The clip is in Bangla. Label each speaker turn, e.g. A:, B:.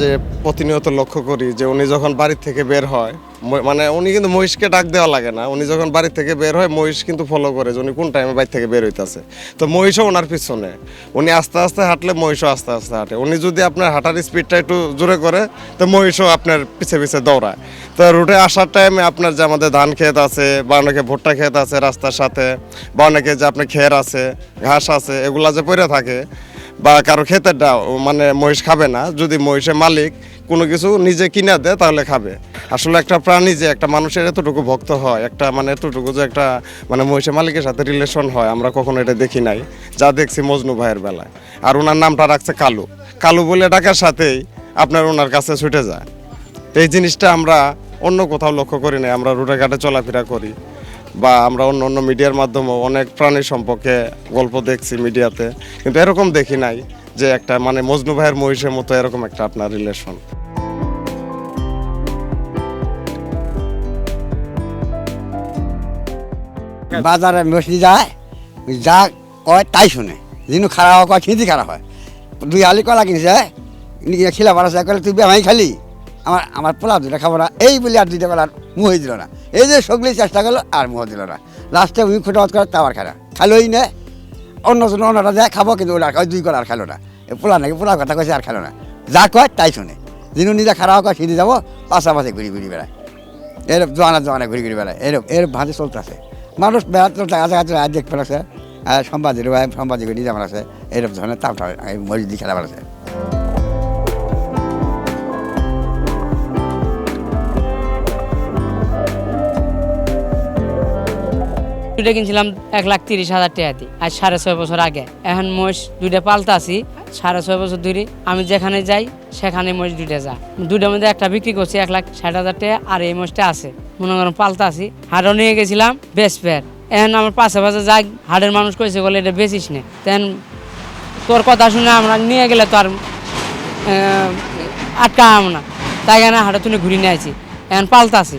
A: যে প্রতিনিয়ত লক্ষ্য করি যে উনি যখন বাড়ির থেকে বের হয় মানে উনি কিন্তু মহিষকে ডাক দেওয়া লাগে না। উনি যখন বাড়ি থেকে বের হয়, মহিষ কিন্তু ফলো করে যে উনি কোন টাইমে বাড়ি থেকে বের হইতেছে। তো মহিষও ওনার পিছনে। উনি আস্তে আস্তে হাঁটলে মহিষও আস্তে আস্তে হাঁটে। উনি যদি আপনার হাঁটার স্পিডটা একটু জোরে করে, তো মহিষও আপনার পিছে পিছে দৌড়ায়। তো রুটে আসার টাইমে আপনার যে আমাদের ধান ক্ষেত আছে, বা অনেকে ভুট্টা ক্ষেত আছে রাস্তার সাথে, বা অনেকে যে আপনার খের আছে, ঘাস আছে, এগুলা যে পড়ে থাকে বা কারও ক্ষেতের ডাও মানে মহিষ খাবে না, যদি মহিষের মালিক কোনো কিছু নিজে কিনে দেয়, তাহলে খাবে। আসলে একটা প্রাণী যে একটা মানুষের এতটুকু ভক্ত হয়, একটা মানে এতটুকু যে একটা মানে মহিষের মালিকের সাথে রিলেশন হয়, আমরা কখনো এটা দেখি নাই। যা দেখছি মজনু ভাইয়ের বেলায়। আর ওনার নামটা রাখছে কালু। কালু বলে ডাকার সাথেই আপনার ওনার কাছে ছুটে যায়। এই জিনিসটা আমরা অন্য কোথাও লক্ষ্য করি না আমরা রুটে ঘাটে চলাফেরা করি। বা আমরা অন্য অন্য মিডিয়ার মাধ্যমে অনেক প্রাণী সম্পর্কে গল্প দেখছি মিডিয়াতে, কিন্তু এরকম দেখি নাই যে একটা মানে মজনু ভাইয়ের মহিষের মতো এরকম একটা আপনার রিলেশন
B: বাজারে বসে যায়, যা কয় তাই শুনে। যিনি খারাপ হয়, কয় খিঁদি খারাপ হয়। দুই আলি কলা কিনছে খিলা যায় কলে তুই বেমাই খালি? আমার আমার পোলা দুটা খাব না, এই বলে আর দুইটা কলার মুহই দিল না। এই যে সগলি চেষ্টা করল, আর মুহ দিল না। লাস্টে উনি খুঁটাবাদ করে তাও আর খানা খালোই না। অন্যজন অন্যটা যায় খাব, কিন্তু ওরা ওই দুই কলা আর খেলো না। পোলা নাকি পোলা কথা কয়েছে আর খেলো না। যা কয় তাই শুনে। যিনি নিজে খারাপ কয়, সিঁড়ি যাব, পাশাপাশি ঘুরি ঘুরি বেড়ায়। এরকম জোয়ানা জোয়ানা ঘুরি ঘুরি বেড়ায়। এরকম এর ভাঁজে চলতেছে। মানুষ বেড়াতে চলতে আছে আছে আর সম্পাদিক নিজে আমার আছে। এরকম ধরনের তাপটা মসজিদ খেলা বেড়াচ্ছে
C: দুইটা কিনছিলাম এক লাখ তিরিশ হাজার টাকা দিয়ে, আজ সাড়ে ছয় বছর আগে। এখন মোষ দুইটা পালতা আছি, সাড়ে ছয় বছর ধরে আমি যেখানে যাই, সেখানে মোষ দুইটা যা দুইটার মধ্যে একটা বিক্রি করছি এক লাখ ষাট হাজার টাকা, আর এই মোষটা আছে। মনে করেন পালতা আছি হাটও নিয়ে গেছিলাম বেশ ফের। এখন আমার পাশে পাশে যাই, হাটের মানুষ কইছে, বলে এটা বেচিস নে। তেন তোর কথা শুনে আমরা নিয়ে গেলে তো আর আটকা আম না। তাই কেন হাটে তুলে ঘুরে নিয়ে আছি এখন পালতা আছি।